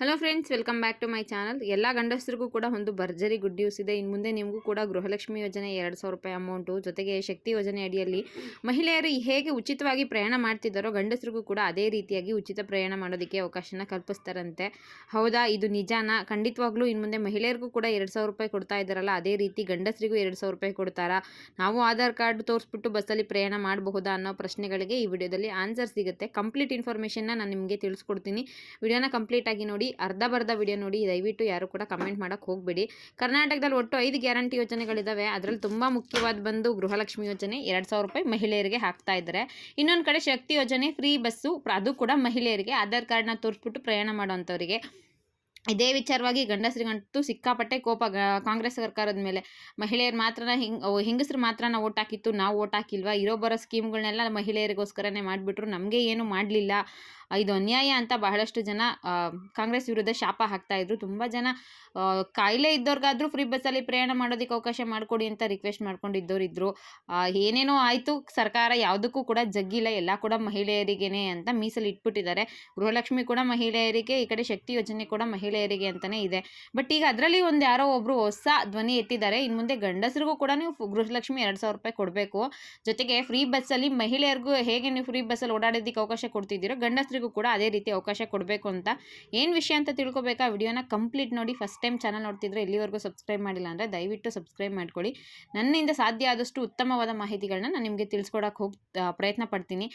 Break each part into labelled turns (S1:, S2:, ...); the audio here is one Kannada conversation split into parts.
S1: Hello friends welcome back to my channel ಎಲ್ಲ ಗಂಡಸರಿಗೂ ಕೂಡ ಒಂದು ಭರ್ಜರಿ ಗುಡ್ ನ್ಯೂಸ್ ಇದೆ. ಇನ್ನು ಮುಂದೆ ನಿಮಗೂ ಕೂಡ ಗೃಹಲಕ್ಷ್ಮಿ ಯೋಜನೆ ಎರಡು ಸಾವಿರ ರೂಪಾಯಿ ಅಮೌಂಟು ಜೊತೆಗೆ ಶಕ್ತಿ ಯೋಜನೆ ಅಡಿಯಲ್ಲಿ ಮಹಿಳೆಯರು ಹೇಗೆ ಉಚಿತವಾಗಿ ಪ್ರಯಾಣ ಮಾಡ್ತಿದ್ದಾರೋ ಗಂಡಸರಿಗೂ ಕೂಡ ಅದೇ ರೀತಿಯಾಗಿ ಉಚಿತ ಪ್ರಯಾಣ ಮಾಡೋದಕ್ಕೆ ಅವಕಾಶನ ಕಲ್ಪಿಸ್ತಾರಂತೆ. ಹೌದಾ? ಇದು ನಿಜಾನ? ಖಂಡಿತವಾಗ್ಲೂ ಇನ್ನು ಮುಂದೆ ಮಹಿಳೆಯರಿಗೂ ಕೂಡ ಎರಡು ಸಾವಿರ ರೂಪಾಯಿ ಕೊಡ್ತಾ ಇದ್ದಾರಲ್ಲ, ಅದೇ ರೀತಿ ಗಂಡಸರಿಗೂ ಎರಡು ಸಾವಿರ ರೂಪಾಯಿ ಕೊಡ್ತಾರಾ? ನಾವು ಆಧಾರ್ ಕಾರ್ಡ್ ತೋರಿಸ್ಬಿಟ್ಟು ಬಸ್ಸಲ್ಲಿ ಪ್ರಯಾಣ ಮಾಡಬಹುದಾ ಅನ್ನೋ ಪ್ರಶ್ನೆಗಳಿಗೆ ಈ ವಿಡಿಯೋದಲ್ಲಿ ಆನ್ಸರ್ ಸಿಗುತ್ತೆ. ಕಂಪ್ಲೀಟ್ ಇನ್ಫಾರ್ಮೇಷನ್ನ ನಾನು ನಿಮಗೆ ತಿಳಿಸ್ಕೊಡ್ತೀನಿ. ವಿಡಿಯೋನ ಕಂಪ್ಲೀಟ್ ಆಗಿ ನೋಡಿ. ಅರ್ಧ ಬರ್ಧ ವಿಡಿಯೋ ನೋಡಿ, ದಯವಿಟ್ಟು ಯಾರು ಕೂಡ ಕಮೆಂಟ್ ಮಾಡೋಕ್ಕೆ ಹೋಗಬೇಡಿ. ಕರ್ನಾಟಕದಲ್ಲಿ ಒಟ್ಟು ಐದು ಗ್ಯಾರಂಟಿ ಯೋಜನೆಗಳಿದ್ದಾವೆ ಅದರಲ್ಲಿ ತುಂಬ ಮುಖ್ಯವಾದ ಬಂದು ಗೃಹಲಕ್ಷ್ಮಿ ಯೋಜನೆ, ಎರಡು ಸಾವಿರ ರೂಪಾಯಿ ಮಹಿಳೆಯರಿಗೆ ಹಾಕ್ತಾ ಇದ್ದಾರೆ ಇನ್ನೊಂದು ಕಡೆ ಶಕ್ತಿ ಯೋಜನೆ ಫ್ರೀ ಬಸ್ಸು, ಅದು ಕೂಡ ಮಹಿಳೆಯರಿಗೆ. ಆಧಾರ್ ಕಾರ್ಡ್ನ ತೋರಿಸ್ಬಿಟ್ಟು ಪ್ರಯಾಣ ಮಾಡೋವಂಥವ್ರಿಗೆ. ಇದೇ ವಿಚಾರವಾಗಿ ಗಂಡಸರಿಗಂತೂ ಸಿಕ್ಕಾಪಟ್ಟೆ ಕೋಪ ಕಾಂಗ್ರೆಸ್ ಸರ್ಕಾರದ ಮೇಲೆ. ಮಹಿಳೆಯರು ಮಾತ್ರನ ಹಿಂಗ್ ಹೆಂಗಸರು ಮಾತ್ರನ ಓಟ್ ಹಾಕಿತ್ತು, ನಾವು ಓಟ್ ಹಾಕಿಲ್ವಾ? ಇರೋ ಬರೋ ಸ್ಕೀಮ್ಗಳನ್ನೆಲ್ಲ ಮಹಿಳೆಯರಿಗೋಸ್ಕರನೇ ಮಾಡಿಬಿಟ್ರು, ನಮಗೆ ಏನು ಮಾಡಲಿಲ್ಲ. ಇದು ಅನ್ಯಾಯ ಅಂತ ಬಹಳಷ್ಟು ಜನ ಕಾಂಗ್ರೆಸ್ ವಿರುದ್ಧ ಶಾಪ ಹಾಕ್ತಾ ಇದ್ರು. ತುಂಬ ಜನ ಕಾಯಿಲೆ ಇದ್ದವ್ರಿಗಾದ್ರೂ ಫ್ರೀ ಬಸ್ಸಲ್ಲಿ ಪ್ರಯಾಣ ಮಾಡೋದಕ್ಕೆ ಅವಕಾಶ ಮಾಡಿಕೊಡಿ ಅಂತ ರಿಕ್ವೆಸ್ಟ್ ಮಾಡ್ಕೊಂಡಿದ್ದವ್ರು ಇದ್ರು. ಏನೇನೋ ಆಯಿತು, ಸರ್ಕಾರ ಯಾವುದಕ್ಕೂ ಕೂಡ ಜಗ್ಗಿಲ್ಲ, ಎಲ್ಲ ಕೂಡ ಮಹಿಳೆಯರಿಗೇನೆ ಅಂತ ಮೀಸಲು ಇಟ್ಬಿಟ್ಟಿದ್ದಾರೆ ಗೃಹಲಕ್ಷ್ಮಿ ಕೂಡ ಮಹಿಳೆಯರಿಗೆ, ಈ ಕಡೆ ಶಕ್ತಿ ಯೋಜನೆ ಕೂಡ ಮಹಿಳೆಯರಿಗೆ ಅಂತಲೇ ಇದೆ. ಬಟ್ ಈಗ ಅದರಲ್ಲಿ ಒಂದು ಯಾರೋ ಒಬ್ಬರು ಹೊಸ ಧ್ವನಿ ಎತ್ತಿದ್ದಾರೆ. ಇನ್ನು ಮುಂದೆ ಗಂಡಸರಿಗೂ ಕೂಡ ನೀವು ಗೃಹಲಕ್ಷ್ಮಿ ಎರಡು ಸಾವಿರ ರೂಪಾಯಿ ಕೊಡಬೇಕು. ಜೊತೆಗೆ ಫ್ರೀ ಬಸ್ಸಲ್ಲಿ ಮಹಿಳೆಯರಿಗೂ ಹೇಗೆ ನೀವು ಫ್ರೀ ಬಸ್ಸಲ್ಲಿ ಓಡಾಡೋದಕ್ಕೆ ಅವಕಾಶ ಕೊಡ್ತಿದ್ದೀರೋ ಗಂಡಸರಿಗೂ ಕೂಡ ಅದೇ ರೀತಿ ಅವಕಾಶ ಕೊಡಬೇಕು ಅಂತ. ಏನು ವಿಷಯ ಅಂತ ತಿಳ್ಕೊಬೇಕಾ? ವಿಡಿಯೋನ ಕಂಪ್ಲೀಟ್ ನೋಡಿ. ಫಸ್ಟ್ ಟೈಮ್ ಚಾನಲ್ ನೋಡ್ತಿದ್ರೆ ಇಲ್ಲಿವರೆಗೂ ಸಬ್ಸ್ಕ್ರೈಬ್ ಮಾಡಿಲ್ಲ ಅಂದರೆ ದಯವಿಟ್ಟು ಸಬ್ಸ್ಕ್ರೈಬ್ ಮಾಡ್ಕೊಳ್ಳಿ. ನನ್ನಿಂದ ಸಾಧ್ಯ ಆದಷ್ಟು ಉತ್ತಮವಾದ ಮಾಹಿತಿಗಳನ್ನ ನಾನು ನಿಮಗೆ ತಿಳಿಸ್ಕೊಡಕ್ಕೆ ಹೋಗಿ ಪ್ರಯತ್ನ ಪಡ್ತೀನಿ.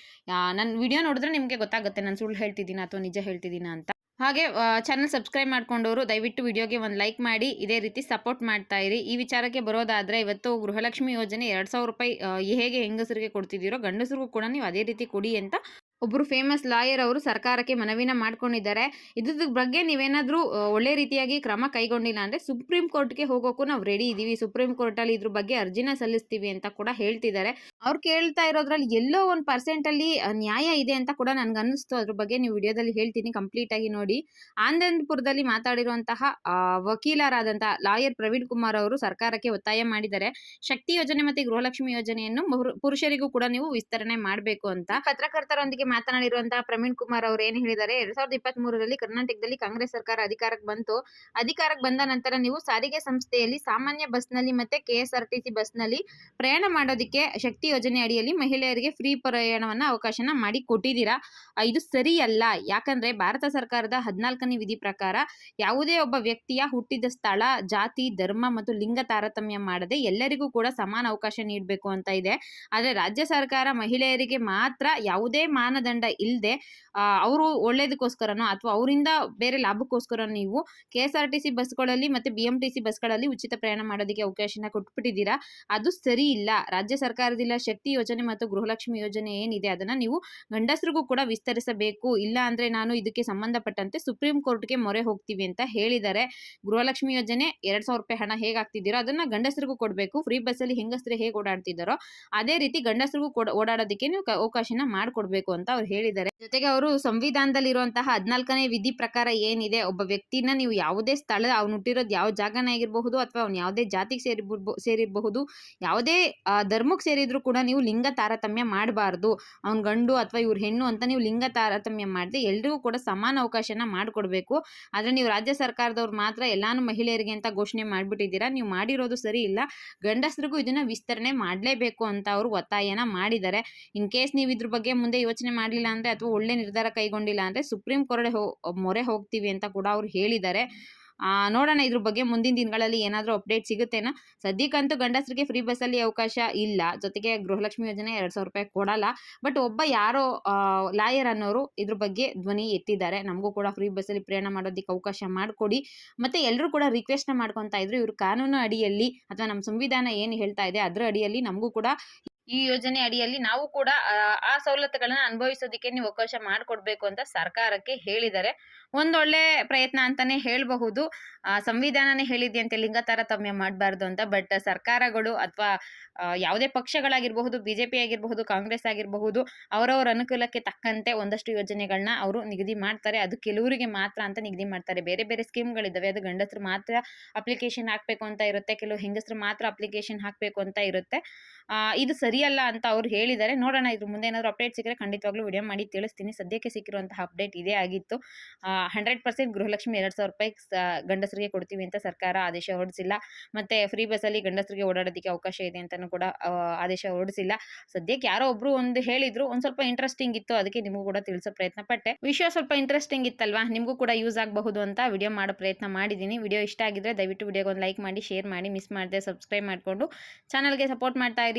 S1: ನನ್ನ ವಿಡಿಯೋ ನೋಡಿದ್ರೆ ನಿಮಗೆ ಗೊತ್ತಾಗುತ್ತೆ. ನಾನು ಸುಳ್ಳು ಹೇಳ್ತಿದ್ದೀನಾ ಅಥವಾ ನಿಜ ಹೇಳ್ತಿದ್ದೀನಾ ಅಂತ. ಹಾಗೆ ಚಾನಲ್ ಸಬ್ಸ್ಕ್ರೈಬ್ ಮಾಡ್ಕೊಂಡವರು ದಯವಿಟ್ಟು ವಿಡಿಯೋಗೆ ಒಂದು ಲೈಕ್ ಮಾಡಿ, ಇದೇ ರೀತಿ ಸಪೋರ್ಟ್ ಮಾಡ್ತಾ ಇರಿ. ಈ ವಿಚಾರಕ್ಕೆ ಬರೋದಾದರೆ ಇವತ್ತು ಗೃಹಲಕ್ಷ್ಮಿ ಯೋಜನೆ ಎರಡು ಸಾವಿರ ರೂಪಾಯಿ ಹೇಗೆ ಹೆಂಗಸರಿಗೆ ಕೊಡ್ತಿದ್ದೀರೋ ಗಂಡಸರಿಗೂ ಕೂಡ ನೀವು ಅದೇ ರೀತಿ ಕೊಡಿ ಅಂತ ಒಬ್ಬರು ಫೇಮಸ್ ಲಾಯರ್ ಅವರು ಸರ್ಕಾರಕ್ಕೆ ಮನವಿನ ಮಾಡ್ಕೊಂಡಿದ್ದಾರೆ. ಇದ್ರ ಬಗ್ಗೆ ನೀವೇನಾದರೂ ಒಳ್ಳೆ ರೀತಿಯಾಗಿ ಕ್ರಮ ಕೈಗೊಂಡಿಲ್ಲ ಅಂದರೆ ಸುಪ್ರೀಂ ಕೋರ್ಟ್ಗೆ ಹೋಗೋಕ್ಕೂ ನಾವು ರೆಡಿ ಇದ್ದೀವಿ ಸುಪ್ರೀಂ ಕೋರ್ಟಲ್ಲಿ ಇದ್ರ ಬಗ್ಗೆ ಅರ್ಜಿನ ಸಲ್ಲಿಸ್ತೀವಿ ಅಂತ ಕೂಡ ಹೇಳ್ತಿದ್ದಾರೆ. ಅವ್ರು ಕೇಳ್ತಾ ಇರೋದ್ರಲ್ಲಿ ಎಲ್ಲೋ ಒಂದು ಪರ್ಸೆಂಟಲ್ಲಿ ನ್ಯಾಯ ಇದೆ ಅಂತ ಕೂಡ ನನಗೆ ಅನ್ನಿಸ್ತು. ಅದ್ರ ಬಗ್ಗೆ ನೀವು ವಿಡಿಯೋದಲ್ಲಿ ಹೇಳ್ತೀನಿ ಕಂಪ್ಲೀಟ್ ಆಗಿ ನೋಡಿ. ಆನಂದಪುರದಲ್ಲಿ ಮಾತಾಡಿರುವಂತಹ ಆ, ವಕೀಲರಾದಂತಹ ಲಾಯರ್ ಪ್ರವೀಣ್ ಕುಮಾರ್ ಅವರು ಸರ್ಕಾರಕ್ಕೆ ಒತ್ತಾಯ ಮಾಡಿದ್ದಾರೆ. ಶಕ್ತಿ ಯೋಜನೆ ಮತ್ತು ಗೃಹಲಕ್ಷ್ಮಿ ಯೋಜನೆಯನ್ನು ಪುರುಷರಿಗೂ ಕೂಡ ನೀವು ವಿಸ್ತರಣೆ ಮಾಡಬೇಕು ಅಂತ. ಪತ್ರಕರ್ತರೊಂದಿಗೆ ಮಾತನಾಡಿರುವಂತಹ ಪ್ರವೀಣ್ ಕುಮಾರ್ ಅವರು ಏನು ಹೇಳಿದ್ದಾರೆ? ಎರಡ್ ಸಾವಿರದ ಇಪ್ಪತ್ತ್ ಮೂರರಲ್ಲಿ ಕರ್ನಾಟಕದಲ್ಲಿ ಕಾಂಗ್ರೆಸ್ ಸರ್ಕಾರ ಅಧಿಕಾರಕ್ಕೆ ಬಂತು. ಅಧಿಕಾರಕ್ಕೆ ಬಂದ ನಂತರ ನೀವು ಸಾರಿಗೆ ಸಂಸ್ಥೆಯಲ್ಲಿ ಸಾಮಾನ್ಯ ಬಸ್ನಲ್ಲಿ ಮತ್ತೆ KSRTC S R T C ಬಸ್ನಲ್ಲಿ ಪ್ರಯಾಣ ಮಾಡೋದಕ್ಕೆ ಶಕ್ತಿ ಯೋಜನೆ ಅಡಿಯಲ್ಲಿ ಮಹಿಳೆಯರಿಗೆ ಫ್ರೀ ಪ್ರಯಾಣವನ್ನ ಅವಕಾಶನ ಮಾಡಿ ಕೊಟ್ಟಿದ್ದೀರಾ? ಇದು ಸರಿಯಲ್ಲ. ಯಾಕಂದ್ರೆ ಭಾರತ ಸರ್ಕಾರದ ಹದಿನಾಲ್ಕನೇ ವಿಧಿ ಪ್ರಕಾರ ಯಾವುದೇ ಒಬ್ಬ ವ್ಯಕ್ತಿಯ ಹುಟ್ಟಿದ ಸ್ಥಳ, ಜಾತಿ, ಧರ್ಮ ಮತ್ತು ಲಿಂಗ ತಾರತಮ್ಯ ಮಾಡದೆ ಎಲ್ಲರಿಗೂ ಕೂಡ ಸಮಾನ ಅವಕಾಶ ನೀಡಬೇಕು ಅಂತ ಇದೆ. ಆದರೆ ರಾಜ್ಯ ಸರ್ಕಾರ ಮಹಿಳೆಯರಿಗೆ ಮಾತ್ರ ಯಾವುದೇ ಮಾನದಂಡ ಇಲ್ಲದೆ ಅವರು ಒಳ್ಳೇದಕ್ಕೋಸ್ಕರನೋ ಅಥವಾ ಅವರಿಂದ ಬೇರೆ ಲಾಭಕ್ಕೋಸ್ಕರ ನೀವು K S R T C ಬಸ್ಗಳಲ್ಲಿ ಮತ್ತು ಬಿ ಎಂ ಟಿ ಸಿ ಬಸ್ಗಳಲ್ಲಿ ಉಚಿತ ಪ್ರಯಾಣ ಮಾಡೋದಕ್ಕೆ ಅವಕಾಶನ ಕೊಟ್ಬಿಟ್ಟಿದ್ದೀರಾ? ಅದು ಸರಿ ಇಲ್ಲ. ರಾಜ್ಯ ಸರ್ಕಾರದಿಂದ ಶಕ್ತಿ ಯೋಜನೆ ಮತ್ತು ಗೃಹಲಕ್ಷ್ಮಿ ಯೋಜನೆ ಏನಿದೆ ಅದನ್ನು ನೀವು ಗಂಡಸರಿಗೂ ಕೂಡ ವಿಸ್ತರಿಸಬೇಕು. ಇಲ್ಲ ಅಂದರೆ ನಾನು ಇದಕ್ಕೆ ಸಂಬಂಧಪಟ್ಟಂತೆ ಸುಪ್ರೀಂ ಕೋರ್ಟ್ಗೆ ಮೊರೆ ಹೋಗ್ತೀವಿ ಅಂತ ಹೇಳಿದ್ದಾರೆ ಗೃಹಲಕ್ಷ್ಮಿ ಯೋಜನೆ ಎರಡು ಸಾವಿರ ರೂಪಾಯಿ ಹಣ ಹೇಗೆ ಆಗ್ತಿದ್ದೀರೋ ಅದನ್ನು ಗಂಡಸರಿಗೂ ಕೊಡಬೇಕು. ಫ್ರೀ ಬಸ್ಸಲ್ಲಿ ಹೆಂಗಸರು ಹೇಗೆ ಓಡಾಡ್ತಿದ್ದಾರೋ ಅದೇ ರೀತಿ ಗಂಡಸರಿಗೂ ಕೊಡ ಓಡಾಡೋದಕ್ಕೆ ನೀವು ಅವಕಾಶನ ಮಾಡಿಕೊಡ್ಬೇಕು ಅಂತ ಅವ್ರು ಹೇಳಿದ್ದಾರೆ. ಜೊತೆಗೆ ಅವರು ಸಂವಿಧಾನದಲ್ಲಿರುವಂತಹ ಹದಿನಾಲ್ಕನೇ ವಿಧಿ ಪ್ರಕಾರ ಏನಿದೆ, ಒಬ್ಬ ವ್ಯಕ್ತಿನ ನೀವು ಯಾವುದೇ ಸ್ಥಳ, ಅವ್ನು ಹುಟ್ಟಿರೋದು ಯಾವ ಜಾಗನ ಆಗಿರಬಹುದು ಅಥವಾ ಅವ್ನು ಯಾವುದೇ ಜಾತಿಗೆ ಸೇರಿ ಸೇರಿರಬಹುದು, ಯಾವುದೇ ಧರ್ಮಕ್ಕೆ ಸೇರಿದ್ರು ಕೂಡ ನೀವು ಲಿಂಗ ತಾರತಮ್ಯ ಮಾಡಬಾರ್ದು. ಅವ್ನ ಗಂಡು ಅಥವಾ ಇವ್ರ ಹೆಣ್ಣು ಅಂತ ನೀವು ಲಿಂಗ ತಾರತಮ್ಯ ಮಾಡದೆ ಎಲ್ರಿಗೂ ಕೂಡ ಸಮಾನ ಅವಕಾಶನ ಮಾಡಿಕೊಡ್ಬೇಕು. ಆದರೆ ನೀವು ರಾಜ್ಯ ಸರ್ಕಾರದವ್ರು ಮಾತ್ರ ಎಲ್ಲಾನು ಮಹಿಳೆಯರಿಗೆ ಅಂತ ಘೋಷಣೆ ಮಾಡಿಬಿಟ್ಟಿದ್ದೀರಾ, ನೀವು ಮಾಡಿರೋದು ಸರಿ ಇಲ್ಲ. ಗಂಡಸರಿಗೂ ಇದನ್ನ ವಿಸ್ತರಣೆ ಮಾಡಲೇಬೇಕು ಅಂತ ಅವರು ಒತ್ತಾಯನ ಮಾಡಿದ್ದಾರೆ. ಇನ್ ಕೇಸ್ ನೀವು ಇದ್ರ ಬಗ್ಗೆ ಮುಂದೆ ಯೋಚನೆ ಮಾಡಲಿಲ್ಲ ಅಂದರೆ ಅಥವಾ ಒಳ್ಳೆ ನಿರ್ಧಾರ ಕೈಗೊಂಡಿಲ್ಲ ಅಂದರೆ ಸುಪ್ರೀಂ ಕೋರ್ಟ್ ಮೊರೆ ಹೋಗ್ತೀವಿ ಅಂತ ಕೂಡ ಅವ್ರು ಹೇಳಿದ್ದಾರೆ. ನೋಡೋಣ ಇದ್ರ ಬಗ್ಗೆ ಮುಂದಿನ ದಿನಗಳಲ್ಲಿ ಏನಾದರೂ ಅಪ್ಡೇಟ್ ಸಿಗುತ್ತೇನೋ. ಸದ್ಯಕ್ಕಂತೂ ಗಂಡಸರಿಗೆ ಫ್ರೀ ಬಸ್ಸಲ್ಲಿ ಅವಕಾಶ ಇಲ್ಲ. ಜೊತೆಗೆ ಗೃಹಲಕ್ಷ್ಮಿ ಯೋಜನೆ ಎರಡು ಸಾವಿರ ರೂಪಾಯಿ ಕೊಡಲ್ಲ. ಬಟ್ ಒಬ್ಬ ಯಾರೋ ಲಾಯರ್ ಅನ್ನೋರು ಇದ್ರ ಬಗ್ಗೆ ಧ್ವನಿ ಎತ್ತಿದ್ದಾರೆ. ನಮಗೂ ಕೂಡ ಫ್ರೀ ಬಸ್ಸಲ್ಲಿ ಪ್ರಯಾಣ ಮಾಡೋದಕ್ಕೆ ಅವಕಾಶ ಮಾಡಿಕೊಡಿ. ಮತ್ತು ಎಲ್ಲರೂ ಕೂಡ ರಿಕ್ವೆಸ್ಟ್ನ ಮಾಡ್ಕೊತಾ ಇದ್ರು. ಇವರು ಕಾನೂನು ಅಡಿಯಲ್ಲಿ ಅಥವಾ ನಮ್ಮ ಸಂವಿಧಾನ ಏನು ಹೇಳ್ತಾ ಇದೆ ಅದರ ಅಡಿಯಲ್ಲಿ ನಮಗೂ ಕೂಡ ಈ ಯೋಜನೆ ಅಡಿಯಲ್ಲಿ ನಾವು ಕೂಡ ಆ, ಸವಲತ್ತುಗಳನ್ನ ಅನುಭವಿಸೋದಕ್ಕೆ ನೀವು ಅವಕಾಶ ಮಾಡಿಕೊಡ್ಬೇಕು ಅಂತ ಸರ್ಕಾರಕ್ಕೆ ಹೇಳಿದ್ದಾರೆ. ಒಂದೊಳ್ಳೆ ಪ್ರಯತ್ನ ಅಂತಾನೆ ಹೇಳಬಹುದು. ಸಂವಿಧಾನನೇ ಹೇಳಿದೆ ಅಂತ ಲಿಂಗ ತಾರತಮ್ಯ ಮಾಡಬಾರ್ದು ಅಂತ ಬಟ್ ಸರ್ಕಾರಗಳು ಅಥವಾ ಯಾವುದೇ ಪಕ್ಷಗಳಾಗಿರಬಹುದು ಬಿ ಜೆ ಪಿ ಆಗಿರಬಹುದು ಕಾಂಗ್ರೆಸ್ ಆಗಿರಬಹುದು ಅವರವರ ಅನುಕೂಲಕ್ಕೆ ತಕ್ಕಂತೆ ಒಂದಷ್ಟು ಯೋಜನೆಗಳನ್ನ ಅವರು ನಿಗದಿ ಮಾಡ್ತಾರೆ. ಅದು ಕೆಲವರಿಗೆ ಮಾತ್ರ ಅಂತ ನಿಗದಿ ಮಾಡ್ತಾರೆ. ಬೇರೆ ಬೇರೆ ಸ್ಕೀಮ್ಗಳಿದ್ದಾವೆ. ಅದು ಗಂಡಸರು ಮಾತ್ರ ಅಪ್ಲಿಕೇಶನ್ ಹಾಕಬೇಕು ಅಂತ ಇರುತ್ತೆ. ಕೆಲವು ಹೆಂಗಸರು ಮಾತ್ರ ಅಪ್ಲಿಕೇಶನ್ ಹಾಕಬೇಕು ಅಂತ ಇರುತ್ತೆ. ಇದು ಸರಿಯಲ್ಲ ಅಂತ ಅವ್ರು ಹೇಳಿದ್ದಾರೆ. ನೋಡೋಣ, ಇದ್ರ ಮುಂದೆ ಏನಾದರೂ ಅಪ್ಡೇಟ್ ಸಿಕ್ಕರೆ ಖಂಡಿತವಾಗ್ಲೂ ವಿಡಿಯೋ ಮಾಡಿ ತಿಳಿಸ್ತೀನಿ. ಸದ್ಯಕ್ಕೆ ಸಿಕ್ಕಿರುವಂತಹ ಅಪ್ಡೇಟ್ ಇದೇ ಆಗಿತ್ತು. ಹಂಡ್ರೆಡ್ ಪರ್ಸೆಂಟ್ ಗೃಹಲಕ್ಷ್ಮಿ ಎರಡು ಸಾವಿರ ರೂಪಾಯಿ ಗಂಡಸರಿಗೆ ಕೊಡ್ತೀವಿ ಅಂತ ಸರ್ಕಾರ ಆದೇಶ ಹೊರಡಿಸಿಲ್ಲ. ಮತ್ತು ಫ್ರೀ ಬಸ್ಸಲ್ಲಿ ಗಂಡಸರಿಗೆ ಓಡಾಡೋದಕ್ಕೆ ಅವಕಾಶ ಇದೆ ಅಂತಲೂ ಕೂಡ ಆದೇಶ ಹೊರಡಿಸಿಲ್ಲ. ಸದ್ಯಕ್ಕೆ ಯಾರೋ ಒಬ್ರು ಒಂದು ಹೇಳಿದ್ರು, ಒಂದು ಸ್ವಲ್ಪ ಇಂಟ್ರೆಸ್ಟಿಂಗ್ ಇತ್ತು. ಅದಕ್ಕೆ ನಿಮಗೂ ಕೂಡ ತಿಳಿಸೋ ಪ್ರಯತ್ನ ಪಟ್ಟೆ. ವಿಷಯ ಸ್ವಲ್ಪ ಇಂಟ್ರೆಸ್ಟಿಂಗ್ ಇತ್ತಲ್ವಾ? ನಿಮಗೂ ಕೂಡ ಯೂಸ್ ಆಗಬಹುದು ಅಂತ ವಿಡಿಯೋ ಮಾಡೋ ಪ್ರಯತ್ನ ಮಾಡಿದ್ದೀನಿ. ವಿಡಿಯೋ ಇಷ್ಟ ಆಗಿದ್ರೆ ದಯವಿಟ್ಟು ವಿಡಿಯೋಗೆ ಒಂದು ಲೈಕ್ ಮಾಡಿ ಶೇರ್ ಮಾಡಿ ಮಿಸ್ ಮಾಡದೆ ಸಬ್ಸ್ಕ್ರೈಬ್ ಮಾಡಿಕೊಂಡು ಚಾನಲ್ಗೆ ಸಪೋರ್ಟ್ ಮಾಡ್ತಾ ಇರಿ.